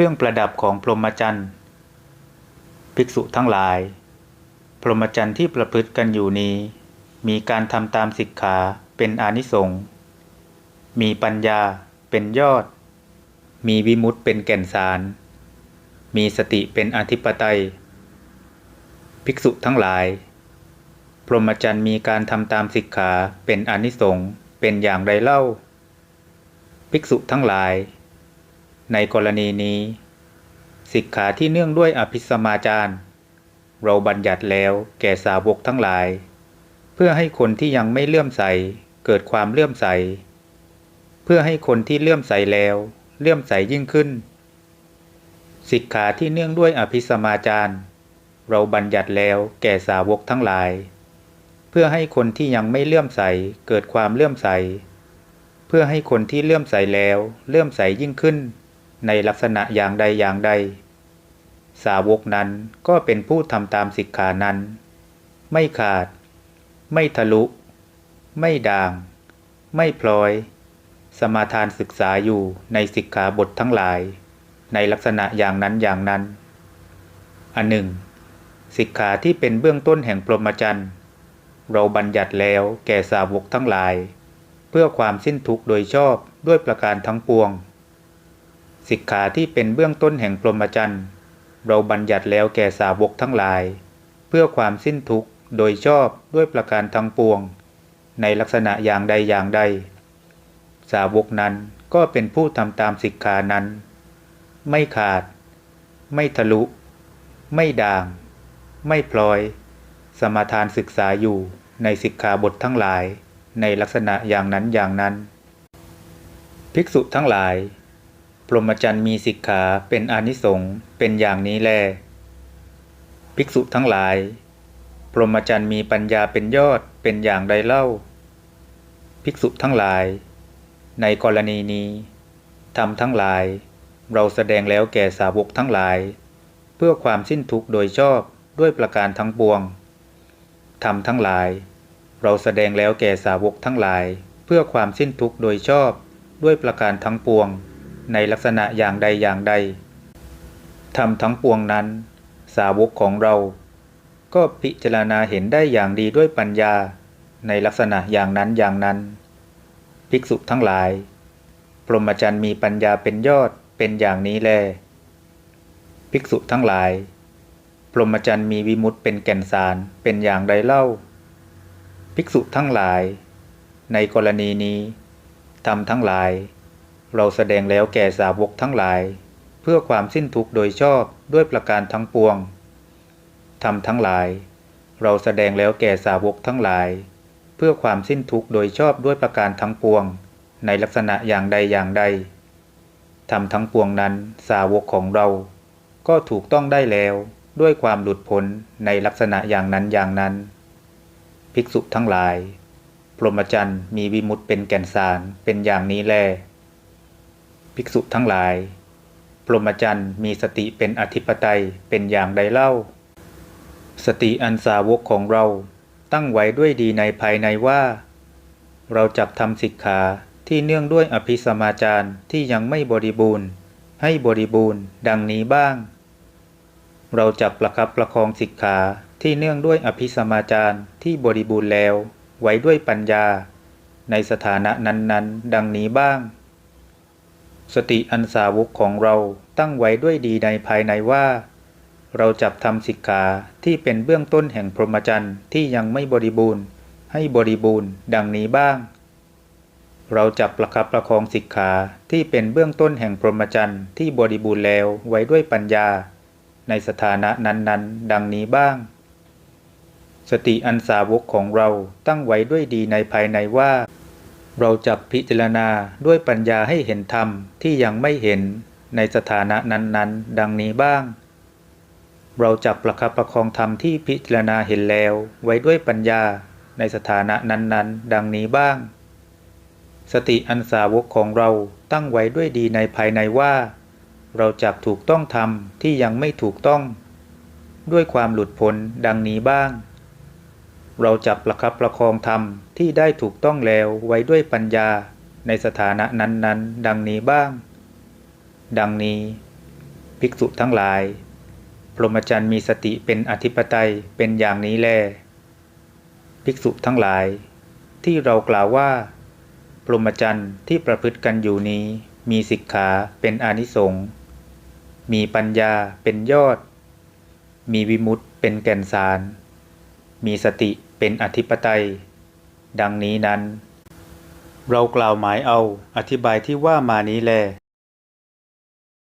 ครื่องประดับของพรหมจรรย์ ภิกษุทั้งหลาย พรหมจรรย์ที่ประพฤติกันอยู่นี้ มีการทำตามสิกขาเป็นอนิสงส์มีปัญญาเป็นยอด มีวิมุตติเป็นแก่นสาร มีสติเป็นอธิปไตย ภิกษุทั้งหลาย พรหมจรรย์มีการทำตามสิกขาเป็นอนิสงส์เป็นอย่างไรเล่า ภิกษุทั้งหลาย ในกรณีนี้ สิกขาที่เนื่องด้วยอภิสมาจารเราบัญญัติแล้วแก่สาวกทั้งหลาย เพื่อให้คนที่ยังไม่เลื่อมใสเกิดความเลื่อมใส เพื่อให้คนที่เลื่อมใสแล้วเลื่อมใสยิ่งขึ้น สิกขาที่เนื่องด้วยอภิสมาจารเราบัญญัติแล้วแก่สาวกทั้งหลาย เพื่อให้คนที่ยังไม่เลื่อมใสเกิดความเลื่อมใส เพื่อให้คนที่เลื่อมใสแล้วเลื่อมใสยิ่งขึ้น ในลักษณะอย่างใดอย่างใด สาวกนั้นก็เป็นผู้ทำตามสิกขานั้น ไม่ขาด ไม่ทะลุ ไม่ด่าง ไม่พลอย สมาทานศึกษาอยู่ในสิกขาบททั้งหลาย ในลักษณะอย่างนั้นอย่างนั้น อันหนึ่งสิกขาที่เป็นเบื้องต้นแห่งพรหมจรรย์เราบัญญัติแล้วแก่สาวกทั้งหลาย เพื่อความสิ้นทุกข์โดยชอบด้วยประการทั้งปวง สิกขาที่เป็นเบื้องต้นแห่งพรหมจรรย์เราบัญญัติแล้วแก่สาวกทั้งหลาย เพื่อความสิ้นทุกข์โดยชอบด้วยประการทั้งปวง ในลักษณะอย่างใดอย่างใด สาวกนั้นก็เป็นผู้ทำตามสิกขานั้น ไม่ขาด ไม่ทะลุ ไม่ด่าง ไม่พลอย สมาทานศึกษาอยู่ในสิกขาบททั้งหลาย ในลักษณะอย่างนั้นอย่างนั้น ภิกษุทั้งหลาย พรหมจรรย์มีสิกขาเป็นอนิสงส์เป็นอย่างนี้แล ภิกษุทั้งหลาย พรหมจรรย์มีปัญญาเป็นยอดเป็นอย่างใดเล่า ภิกษุทั้งหลาย ในกรณีนี้ทำทั้งหลาย เราแสดงแล้วแก่สาวกทั้งหลาย เพื่อความสิ้นทุกข์โดยชอบด้วยประการทั้งปวงทำทั้งหลาย เราแสดงแล้วแก่สาวกทั้งหลาย เพื่อความสิ้นทุกข์โดยชอบด้วยประการทั้งปวง ในลักษณะอย่างใดอย่างใดทำทั้งปวงนั้น สาวกของเรา ก็พิจารณาเห็นได้อย่างดีด้วยปัญญาในลักษณะอย่างนั้นอย่างนั้น ภิกษุทั้งหลาย พรหมจรรย์มีปัญญาเป็นยอดเป็นอย่างนี้แล ภิกษุทั้งหลาย พรหมจรรย์มีวิมุตติเป็นแก่นสารเป็นอย่างใดเล่า ภิกษุทั้งหลาย ในกรณีนี้ทำทั้งหลาย เราแสดงแล้วแก่สาวกทั้งหลาย เพื่อความสิ้นทุกข์โดยชอบด้วยประการทั้งปวงทำทั้งหลาย เราแสดงแล้วแก่สาวกทั้งหลาย เพื่อความสิ้นทุกข์โดยชอบด้วยประการทั้งปวง ในลักษณะอย่างใดอย่างใดทำทั้งปวงนั้นสาวกของเรา ก็ถูกต้องได้แล้วด้วยความหลุดพ้นในลักษณะอย่างนั้นอย่างนั้น ภิกษุทั้งหลาย พรหมจรรย์มีวิมุตเป็นแก่นสารเป็นอย่างนี้แล ภิกษุทั้งหลาย พรหมจรรย์มีสติเป็นอธิปไตยเป็นอย่างใดเล่า สติอันสาวกของเราตั้งไว้ด้วยดีในภายในว่า เราจับทำสิกขาที่เนื่องด้วยอภิสมาจารที่ยังไม่บริบูรณ์ ให้บริบูรณ์ ดังนี้บ้าง เราจับประคับประคองสิกขาที่เนื่องด้วยอภิสมาจารที่บริบูรณ์แล้ว ไว้ด้วยปัญญา ในสถานะนั้น ๆ ดังนี้บ้าง สติอันสาวกของเราตั้งไว้ด้วยดีในภายในว่า เราจับทำสิกขาที่เป็นเบื้องต้นแห่งพรหมจรรย์ที่ยังไม่บริบูรณ์ ให้บริบูรณ์ดังนี้บ้าง เราจับประคับประคองสิกขาที่เป็นเบื้องต้นแห่งพรหมจรรย์ที่บริบูรณ์แล้วไว้ด้วยปัญญา ในสถานะนั้นๆ ดังนี้บ้าง สติอันสาวกของเราตั้งไว้ด้วยดีในภายในว่า เราจับพิจารณาด้วยปัญญาให้เห็นธรรมที่ยังไม่เห็นในสถานะนั้นๆ ดังนี้บ้าง เราจับประคับประคองธรรมที่พิจารณาเห็นแล้วไว้ด้วยปัญญาในสถานะนั้นๆ ดังนี้บ้าง สติอันสาวกของเราตั้งไว้ด้วยดีในภายในว่า เราจับถูกต้องธรรมที่ยังไม่ถูกต้อง ด้วยความหลุดพ้นดังนี้บ้าง เราจับประคับประคองธรรมที่ได้ถูกต้องแล้วไว้ด้วยปัญญาในสถานะนั้นๆ ดังนี้บ้าง ดังนี้ ภิกษุทั้งหลาย พรหมจรรย์มีสติเป็นอธิปไตยเป็นอย่างนี้แล ภิกษุทั้งหลาย ที่เรากล่าวว่า พรหมจรรย์ที่ประพฤติกันอยู่นี้ มีสิกขาเป็นอนิสงส์มีปัญญาเป็นยอด มีวิมุตติเป็นแก่นสาร มีสติเป็นอธิปไตย ดังนี้นั้น เรากล่าวหมายเอาอธิบายที่ว่ามานี้แล